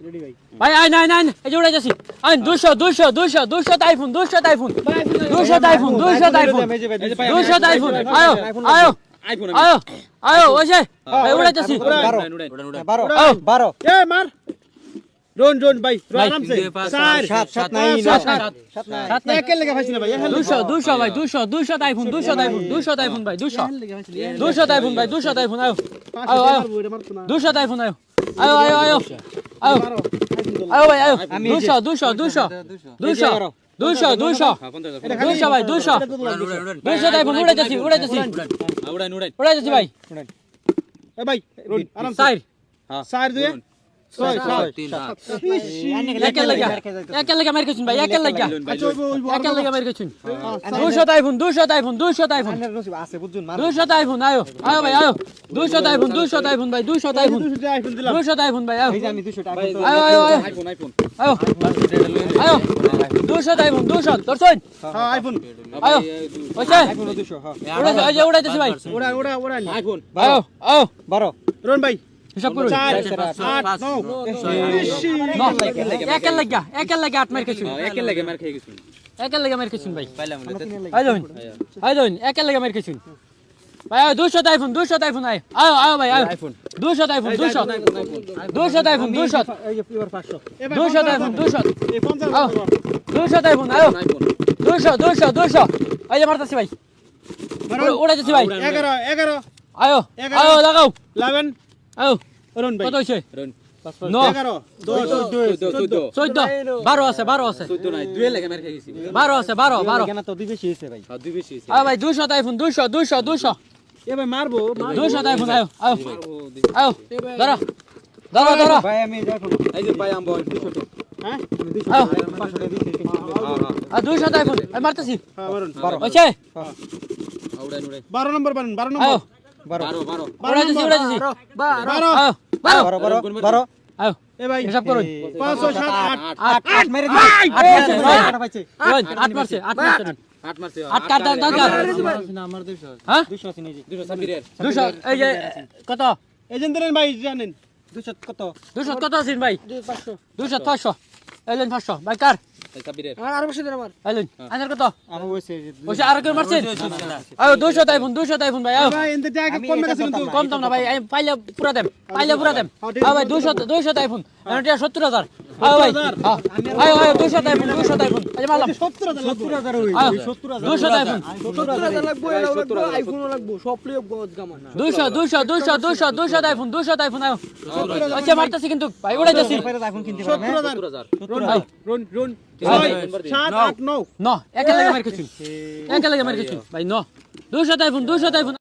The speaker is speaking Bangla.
রেডি ভাই ভাই আয় নাই নাই এই যে উড়ে যাচ্ছি। আয় দুশো দুশো দুশো দুশো টাইফুন দুশো টাইফুন দুশো টাইফুন দুশো টাইফুন দুশো টাইফুন আয়ো আয়ো আইফোন আয়ো আয়ো ওই যে ভাই উড়ে যাচ্ছি। বারো বারো বারো। এ মার। রোন রোন ভাই আরামসে দুই, পাঁচ, চার সাত, সাত নাই, সাত সাত, সাত সাত নাই সাত নাই। একের লেগে ফাইছি না ভাই একের দুশো দুশো ভাই দুশো দুশো টাইফুন দুশো টাইফুন দুশো টাইফুন ভাই দুশো দুশো টাইফুন ভাই দুশো টাইফুন আয়ো আয়ো আয়ো দুশো টাইফুন আয়ো আয়ো আয়ো আয়ো আয়ো আয়ো ভাই আয়ো দুশো দুশো দুশো দুশো দুশো দুশো দুশো ভাই দুশো দুশো টাইফুন উড়ে যাচ্ছি উড়ে যাচ্ছি উড়ে যাচ্ছি ভাই ভাই রোন আরামসে সাইড চার দুই ছয় ছয় তিন সাত একের লাগা একের লাগা মার কিছুন ভাই একের লাগা আচ্ছা ওইব ওইব একের লাগা মার কিছুন দুশো টাইফুন দুশো টাইফুন দুশো টাইফুন আছে বুঝুন মার দুশো টাইফুন আয়ো আয়ো ভাই আয়ো দুশো টাইফুন দুশো টাইফুন ভাই দুশো টাইফুন দুশো টাকা আইফোন দিলাম দুশো টাইফুন ভাই আয়ো আমি 200 টাকা আয়ো আয়ো আয়ো আইফোন আইফোন আয়ো আয়ো দুশো টাইফুন দুশো দর্শন হ্যাঁ আইফোন আয়ো ওইছে আইফোন 200 হ্যাঁ উড়ে ওই যে উড়াইতেছি ভাই ওড়া ওড়া ওড়া আইফোন আয়ো আয়ো 12 রোন ভাই হিসাব ন। একের লাগা একের লাগা আট মার কিছুন একের লাগে মার খেয়ে গেছি একের লাগা মার কিছুন ভাই। পাইলাম আয় যাবেন আয় যাবেন একের লাগা মার কিছুন ভাই আয়ো দুশো টাইফুন দুশো টাইফুন আয়। আয়ো আয়ো ভাই আয়ো। আইফোন দুশো টাইফুন দুশো দুশো টাইফুন দুশো এই যে এবার 500 দুশো টাইফুন দুশো এই 50 আও। দুশো টাইফুন আয়ো আইফোন দুশো দুশো দুশো এই মারতাছি ভাই। উড়াইতেছি ভাই। 11 11 আয়ো আয়ো লাগাও। 11 আয়ো রোন ভাই। কত হয়েছে রন ন। 11 10 চোদ্দ চোদ্দ বারো আছে বারো আছে। চোদ্দ নাই দুই লাগে মার খেয়ে গেছি। বারো আছে বারো বারো। কেন তো দুই বেশি হইছে ভাই। হ্যাঁ দুই বেশি আয়ো ভাই দুশো দুশো দুশো এ ভাই মারবো দুশো টাইফুন আয়ো আয়ো আয়ো ধরো ধরো ধরো। ভাই আমি এই যে আমবো দুশো হ্যাঁ? আয়ো 500 টাকা দিছি আর দুশো টাইফুন আমি মারতেছি। হ্যাঁ উড়াই 12 নম্বর বানুন 12 আয়ো নম্বর। বারো। বারো উড়াইতেছি উড়াইতেছি 12 আয়ো আয়ো বারো। বারো। বারো। আয়ো এ ভাই হিসাব করুন 5 7 8 আট। আট মেরে দিন আট মারছে ভাই। আট পাইছে ওই, আট মারছে। আট মারছে আট মারছে আট কাট দাও দাও দাও। আমার 200 হ্যাঁ? 200 আছে নিজে। দুশো ছাব্বিশের দুশো এই যে কত? এজেন্ট ভাই জানেন 200 কত? দুশো কত আছেন ভাই? 500 দুশো ছয়শো। এলেন পাঁচশো। ভাই কার? আর বসে দেন আমার। কত? বসে আর কেউ মারছেন আয়ো তাইফুন ভাই ফোন ভাই টাকা কম মেরেছে কিন্তু। কম দাম না ভাই পাইলে পুরা দেম পাইলে পুরা ভাই এটা ভাই হ্যাঁ। তাইফুন দুশো তাইফুন এই যে মারলাম 70000 70000 হই আয়ো দুশো তাইফুন 70000 লাগবে এটা লাগবে আইফোন লাগবে সব প্লে গজ গামান দুশো দুশো দুশো দুশো দুশো তাইফুন দুশো তাইফুন আয়ো। আচ্ছা মারতেছি কিন্তু। ভাই উড়াইতেছি আইফোন কিনতে পারবে 70000 রোন আয়। রোন রোন। আয়। 7 8 9 ন। একে লাগে মার কিছু একে লাগে মার কিছু ভাই ন। দুশো তাইফুন দুশো তাইফুন